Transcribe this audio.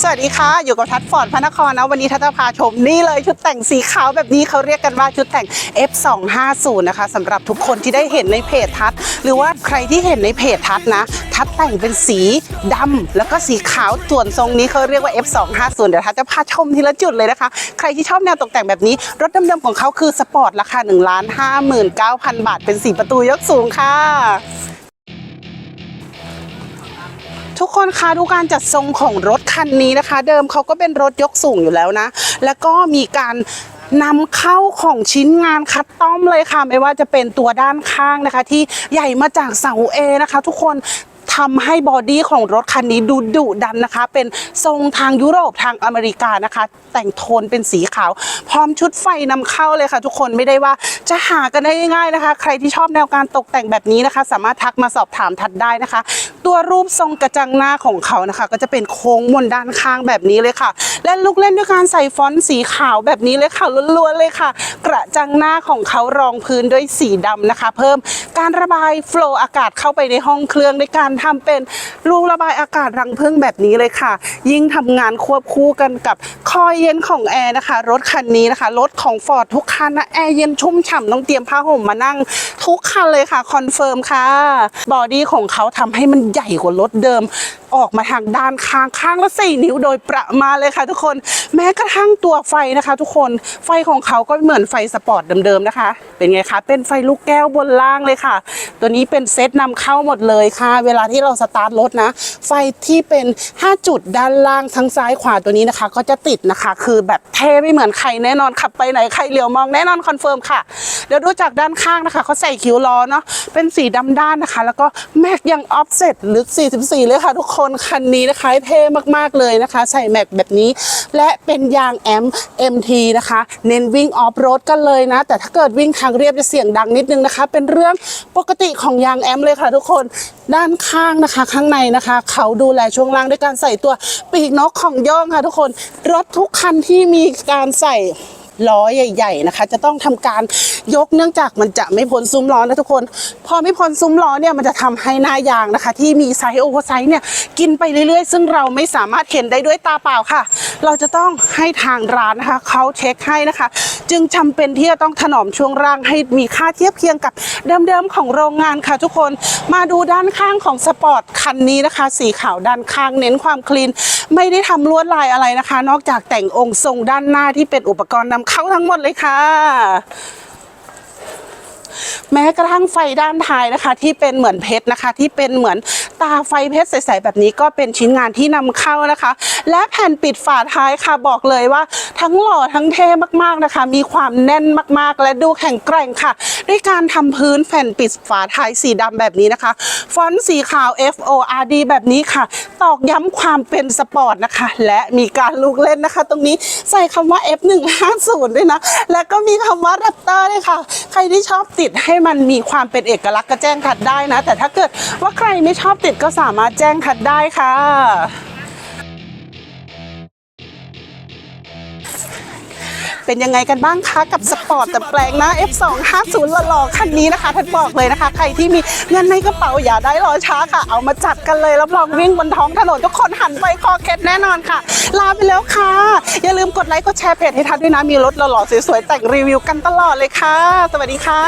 สวัสดีค่ะ อยู่กับทัศน์ฟอร์ดพระนครนะวันนี้ทัศน์จะพาชมนี่เลยชุดแต่งสีขาวแบบนี้เขาเรียกกันว่าชุดแต่ง F250 นะคะสำหรับทุกคนที่ได้เห็นในเพจทัศน์หรือว่าใครที่เห็นในเพจทัศน์นะ ทัศน์แต่งเป็นสีดำแล้วก็สีขาวส่วนทรงนี้เขาเรียกว่า F250 เดี๋ยวทัศน์จะพาชมทีละจุดเลยนะคะ ใครที่ชอบแนวตกแต่งแบบนี้ รถเดิมๆของเขาคือสปอร์ตราคา1 5 9 0 0 0 บาท เป็นสีประตูยกสูงค่ะ ทุกคนคะดูการจัดทรงของรถคันนี้นะคะ เดิมเขาก็เป็นรถยกสูงอยู่แล้วนะ แล้วก็มีการนำเข้าของชิ้นงานคัดต้อมเลยค่ะ ไม่ว่าจะเป็นตัวด้านข้างนะคะ ที่ใหญ่มาจากเสาเอนะคะ ทุกคนทำให้บอดี้ของรถคันนี้ดูดุดันนะคะ เป็นทรงทางยุโรปทางอเมริกานะคะ แต่งโทนเป็นสีขาว พร้อมชุดไฟนำเข้าเลยค่ะ ทุกคนไม่ได้ว่าจะหากันได้ง่ายๆนะคะ ใครที่ชอบแนวการตกแต่งแบบนี้นะคะ สามารถทักมาสอบถามทัดได้นะคะตัวรูปทรงกระจังหน้าของเขานะคะ ก็จะเป็นโค้งมนด้านข้างแบบนี้เลยค่ะ และลูกเล่นด้วยการใส่ฟอนต์สีขาวแบบนี้เลยค่ะล้วนๆเลยค่ะ กระจังหน้าของเขารองพื้นด้วยสีดำนะคะ เพิ่มการระบายโฟล์อากาศเข้าไปในห้องเครื่องด้วยการทำเป็นรูระบายอากาศรังพึ่งแบบนี้เลยค่ะ ยิ่งทำงานควบคู่กันกับคอยเย็นของแอร์นะคะ รถคันนี้นะคะ รถของฟอร์ดทุกคันนะแอร์เย็นชุ่มฉ่ำต้องเตรียมผ้าห่มมานั่ง ทุกคันเลยค่ะคอนเฟิร์มค่ะ บอดี้ของเขาทำให้มันใหญ่กว่ารถเดิมออกมาทางด้านข้างข้างละสี่นิ้วโดยประมาณเลยค่ะทุกคนแม้กระทั่งตัวไฟนะคะ ทุกคนไฟของเขาก็เหมือนไฟสปอร์ตเดิมๆนะคะ เป็นไงคะเป็นไฟลูกแก้วบนล่างเลยค่ะ ตัวนี้เป็นเซตนำเข้าหมดเลยค่ะ เวลาที่เราสตาร์ทรถนะ ไฟที่เป็น 5 จุดด้านล่างทั้งซ้ายขวาตัวนี้นะคะ ก็จะติดนะคะ คือแบบเท่ไม่เหมือนใครแน่นอนขับไปไหนใครเหลียวมองแน่นอนคอนเฟิร์มค่ะเดี๋ยวดูจากด้านข้างนะคะเขาใส่คิ้วล้อเนาะเป็นสีดำด้านนะคะ แล้วก็แม็กยังออฟเซ็ตลึก 44 เลยค่ะทุกคนคันนี้นะคะเท่มากๆเลยนะคะ ใส่แม็กแบบนี้ และเป็นยางแอม MT นะคะ เน้นวิ่งออฟโรดกันเลยนะ แต่ถ้าเกิดวิ่งทางเรียบจะเสียงดังนิดนึงนะคะ เป็นเรื่องปกติของยางแอมเลยค่ะทุกคนด้านข้างนะคะ ข้างในนะคะ เขาดูแลช่วงล่างด้วยการใส่ตัวปีกนกของย่องค่ะทุกคนรถทุกคันที่มีการใส่ ล้อใหญ่ๆนะคะ จะต้องทำการยกเนื่องจากมันจะไม่พ้นซุ้มล้อนะทุกคน พอไม่พ้นซุ้มล้อเนี่ยมันจะทำให้หน้ายางนะคะ ที่มีไซส์โอเวอร์ไซส์เนี่ยกินไปเรื่อยๆ ซึ่งเราไม่สามารถเห็นได้ด้วยตาเปล่าค่ะ เราจะต้องให้ทางร้านนะคะเขาเช็คให้นะคะ จึงจำเป็นที่จะต้องถนอมช่วงล่างให้มีค่าเทียบเคียงกับเดิมๆของโรงงานค่ะทุกคนมาดูด้านข้างของสปอร์ตคันนี้นะคะ สีขาวด้านข้างเน้นความคลีนไม่ได้ทำลวดลายอะไรนะคะ นอกจากแต่งองค์ทรงด้านหน้าที่เป็นอุปกรณ์นำเขาทั้งหมดเลยค่ะ แม้กระทั่งไฟด้านท้ายนะคะ ที่เป็นเหมือนเพชรนะคะ ที่เป็นเหมือนตาไฟเพชรใสๆแบบนี้ก็เป็นชิ้นงานที่นำเข้านะคะ และแผ่นปิดฝาท้ายค่ะบอกเลยว่า ทั้งหล่อทั้งเท่มากๆนะคะ มีความแน่นมากๆ และดูแข็งแกร่งค่ะ ด้วยการทำพื้นแผ่นปิดฝาท้ายสีดำแบบนี้นะคะ ฟอนต์สีขาว F O R D แบบนี้ค่ะ ตอกย้ำความเป็นสปอร์ตนะคะ และมีการลูกเล่นนะคะ ตรงนี้ใส่คำว่า F 1 5 0ด้วยนะ และก็มีคำว่า Raptor ด้วยค่ะ ใครที่ชอบติดให้มันมีความเป็นเอกลักษณ์ก็แจ้งคัดได้นะ แต่ถ้าเกิดว่าใครไม่ชอบติดก็สามารถแจ้งคัดได้ค่ะ เป็นยังไงกันบ้างคะกับสปอร์ตแต่แปลงหน้า F250 หล่อๆคันนี้นะคะท่านบอกเลยนะคะ ใครที่มีเงินในกระเป๋าอย่าได้รอช้าค่ะ เอามาจัดกันเลยรับรองวิ่งบนท้องถนนทุกคนหันไปคอเคล็ดแน่นอนค่ะ ลาไปแล้วค่ะ อย่าลืมกดไลค์กดแชร์เพจให้ทันด้วยนะมีรถหล่อๆสวยๆแต่งรีวิวกันตลอดเลยค่ะ สวัสดีค่ะ